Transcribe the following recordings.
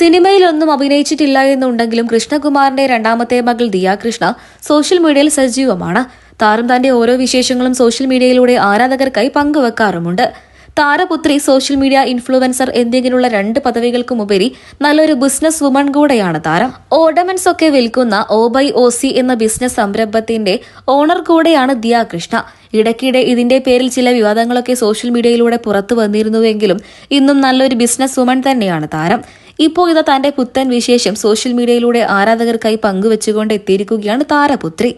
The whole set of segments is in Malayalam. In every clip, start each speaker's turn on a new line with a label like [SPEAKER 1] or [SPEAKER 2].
[SPEAKER 1] സിനിമയിലൊന്നും അഭിനയിച്ചിട്ടില്ല എന്നുണ്ടെങ്കിലും കൃഷ്ണകുമാറിന്റെ രണ്ടാമത്തെ മകൾ ദിയ കൃഷ്ണ സോഷ്യൽ മീഡിയയിൽ സജീവമാണ്. താരം തന്റെ ഓരോ വിശേഷങ്ങളും സോഷ്യൽ മീഡിയയിലൂടെ ആരാധകർക്കായി പങ്കുവെക്കാറുമുണ്ട്. താരപുത്രി സോഷ്യൽ മീഡിയ ഇൻഫ്ലുവൻസർ എന്നിങ്ങനെയുള്ള രണ്ട് പദവികൾക്കുമുപരി നല്ലൊരു ബിസിനസ് വുമൺ കൂടെയാണ് താരം. ഓർണമെന്റ്സ് ഒക്കെ വിൽക്കുന്ന ഓ ബൈ ഒ സി എന്ന ബിസിനസ് സംരംഭത്തിന്റെ ഓണർ കൂടെയാണ് ദിയ കൃഷ്ണ ഇടയ്ക്കിടെ ഇതിന്റെ പേരിൽ ചില വിവാദങ്ങളൊക്കെ സോഷ്യൽ മീഡിയയിലൂടെ പുറത്തു വന്നിരുന്നുവെങ്കിലും ഇന്നും നല്ലൊരു ബിസിനസ് വുമൺ തന്നെയാണ് താരം. ഇപ്പോൾ ഇത് തന്റെ പുത്തൻ വിശേഷം സോഷ്യൽ മീഡിയയിലൂടെ ആരാധകർക്കായി പങ്കുവെച്ചുകൊണ്ട് എത്തിയിരിക്കുകയാണ് താരപുത്രി.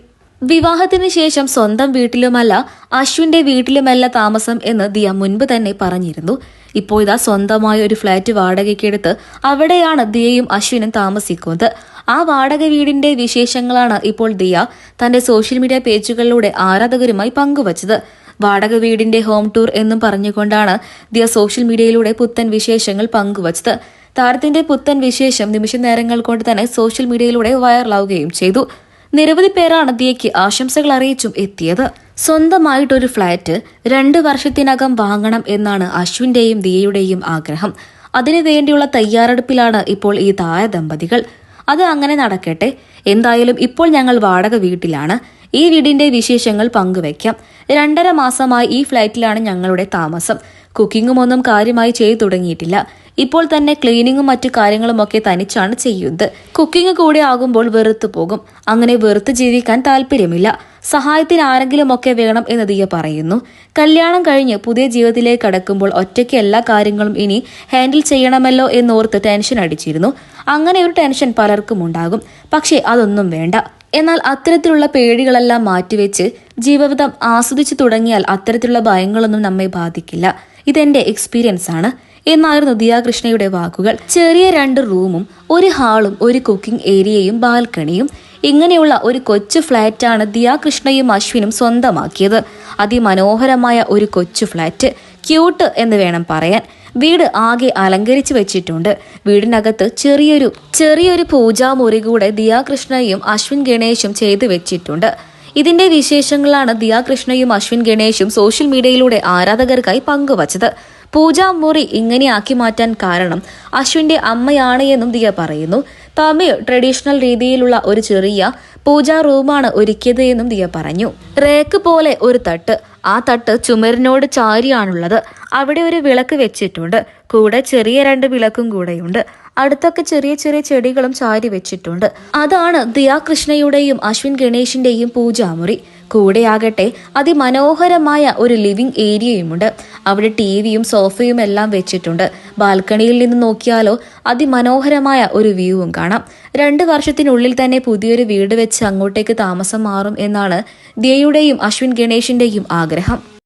[SPEAKER 1] വിവാഹത്തിന് ശേഷം സ്വന്തം വീട്ടിലുമല്ല അശ്വിന്റെ വീട്ടിലുമല്ല താമസം എന്ന് ദിയ മുൻപ് തന്നെ പറഞ്ഞിരുന്നു. ഇപ്പോൾ ഇതാ സ്വന്തമായ ഒരു ഫ്ളാറ്റ് വാടകയ്ക്കെടുത്ത് അവിടെയാണ് ദിയയും അശ്വിനും താമസിക്കുന്നത്. ആ വാടക വീടിന്റെ വിശേഷങ്ങളാണ് ഇപ്പോൾ ദിയ തന്റെ സോഷ്യൽ മീഡിയ പേജുകളിലൂടെ ആരാധകരുമായി പങ്കുവച്ചത്. വാടക വീടിന്റെ ഹോം ടൂർ എന്നും പറഞ്ഞുകൊണ്ടാണ് ദിയ സോഷ്യൽ മീഡിയയിലൂടെ പുത്തൻ വിശേഷങ്ങൾ പങ്കുവച്ചത്. താരത്തിന്റെ പുത്തൻ വിശേഷം നിമിഷ നേരങ്ങൾ കൊണ്ട് തന്നെ സോഷ്യൽ മീഡിയയിലൂടെ വൈറലാവുകയും ചെയ്തു. നിരവധി പേരാണ് ദിയയ്ക്ക് ആശംസകൾ അറിയിച്ചും എത്തിയത്. സ്വന്തമായിട്ടൊരു ഫ്ളാറ്റ് രണ്ട് വർഷത്തിനകം വാങ്ങണം എന്നാണ് അശ്വിന്റെയും ദിയയുടെയും ആഗ്രഹം. അതിനു വേണ്ടിയുള്ള തയ്യാറെടുപ്പിലാണ് ഇപ്പോൾ ഈ താര ദമ്പതികൾ. അത് അങ്ങനെ നടക്കട്ടെ. എന്തായാലും ഇപ്പോൾ ഞങ്ങൾ വാടക വീട്ടിലാണ്. ഈ വീടിന്റെ വിശേഷങ്ങൾ പങ്കുവയ്ക്കാം. രണ്ടര മാസമായി ഈ ഫ്ലാറ്റിലാണ് ഞങ്ങളുടെ താമസം. കുക്കിങ്ങും ഒന്നും കാര്യമായി ചെയ്തു തുടങ്ങിയിട്ടില്ല. ഇപ്പോൾ തന്നെ ക്ലീനിങ്ങും മറ്റു കാര്യങ്ങളും കാര്യങ്ങളുമൊക്കെ തനിച്ചാണ് ചെയ്യുന്നത്. കുക്കിംഗ് കൂടെ ആകുമ്പോൾ വെറുത്തു പോകും. അങ്ങനെ വെറുത്ത് ജീവിക്കാൻ താല്പര്യമില്ല. സഹായത്തിന് ആരെങ്കിലും ഒക്കെ വേണം എന്ന് ദിയ പറയുന്നു. കല്യാണം കഴിഞ്ഞ് പുതിയ ജീവിതത്തിലേക്ക് കടക്കുമ്പോൾ ഒറ്റയ്ക്ക് എല്ലാ കാര്യങ്ങളും ഇനി ഹാൻഡിൽ ചെയ്യണമല്ലോ എന്നോർത്ത് ടെൻഷൻ അടിച്ചിരുന്നു. അങ്ങനെ ഒരു ടെൻഷൻ പലർക്കും ഉണ്ടാകും. പക്ഷേ അതൊന്നും വേണ്ട. എന്നാൽ അത്തരത്തിലുള്ള പേടികളെല്ലാം മാറ്റിവെച്ച് ജീവിതം ആസ്വദിച്ചു തുടങ്ങിയാൽ അത്തരത്തിലുള്ള ഭയങ്ങളൊന്നും നമ്മെ ബാധിക്കില്ല. ഇതെന്റെ എക്സ്പീരിയൻസ് ആണ്. എന്നായിരുന്നു ദിയാകൃഷ്ണയുടെ വാക്കുകൾ. ചെറിയ രണ്ട് റൂമും ഒരു ഹാളും ഒരു കുക്കിംഗ് ഏരിയയും ബാൽക്കണിയും ഇങ്ങനെയുള്ള ഒരു കൊച്ചു ഫ്ളാറ്റാണ് ദിയാകൃഷ്ണയും അശ്വിനും സ്വന്തമാക്കിയത്. അതിമനോഹരമായ ഒരു കൊച്ചു ഫ്ളാറ്റ് ക്യൂട്ട് എന്ന് വേണം പറയാൻ. വീട് ആകെ അലങ്കരിച്ചു വെച്ചിട്ടുണ്ട്. വീടിനകത്ത് ചെറിയൊരു ചെറിയൊരു പൂജാമുറി കൂടെ ദിയാകൃഷ്ണയും അശ്വിൻ ഗണേശും ചെയ്തു വെച്ചിട്ടുണ്ട്. ഇതിന്റെ വിശേഷങ്ങളാണ് ദിയാകൃഷ്ണയും അശ്വിൻ ഗണേശും സോഷ്യൽ മീഡിയയിലൂടെ ആരാധകർക്കായി പങ്കുവച്ചത്. പൂജാമുറി ഇങ്ങനെയാക്കി മാറ്റാൻ കാരണം അശ്വിന്റെ അമ്മയാണ് എന്നും ദിയ പറയുന്നു. തമിഴ് ട്രഡീഷണൽ രീതിയിലുള്ള ഒരു ചെറിയ പൂജാ റൂമാണ് ഒരുക്കിയത് എന്നും ദിയ പറഞ്ഞു. റേക്ക് പോലെ ഒരു തട്ട്. ആ തട്ട് ചുമരിനോട് ചാരിയാണുള്ളത്. അവിടെ ഒരു വിളക്ക് വെച്ചിട്ടുണ്ട്. കൂടെ ചെറിയ രണ്ട് വിളക്കും കൂടെയുണ്ട്. അടുത്തൊക്കെ ചെറിയ ചെറിയ ചെടികളും ചാരി വെച്ചിട്ടുണ്ട്. അതാണ് ദിയാകൃഷ്ണയുടെയും അശ്വിൻ ഗണേഷിന്റെയും പൂജാമുറി. കൂടെയാകട്ടെ അതിമനോഹരമായ ഒരു ലിവിംഗ് ഏരിയയുമുണ്ട്. അവിടെ ടി വിയും സോഫയും എല്ലാം വെച്ചിട്ടുണ്ട്. ബാൽക്കണിയിൽ നിന്ന് നോക്കിയാലോ അതിമനോഹരമായ ഒരു വ്യൂവും കാണാം. രണ്ട് വർഷത്തിനുള്ളിൽ തന്നെ പുതിയൊരു വീട് വെച്ച് അങ്ങോട്ടേക്ക് താമസം മാറും എന്നാണ് ദിയയുടെയും അശ്വിൻ ഗണേഷിന്റെയും ആഗ്രഹം.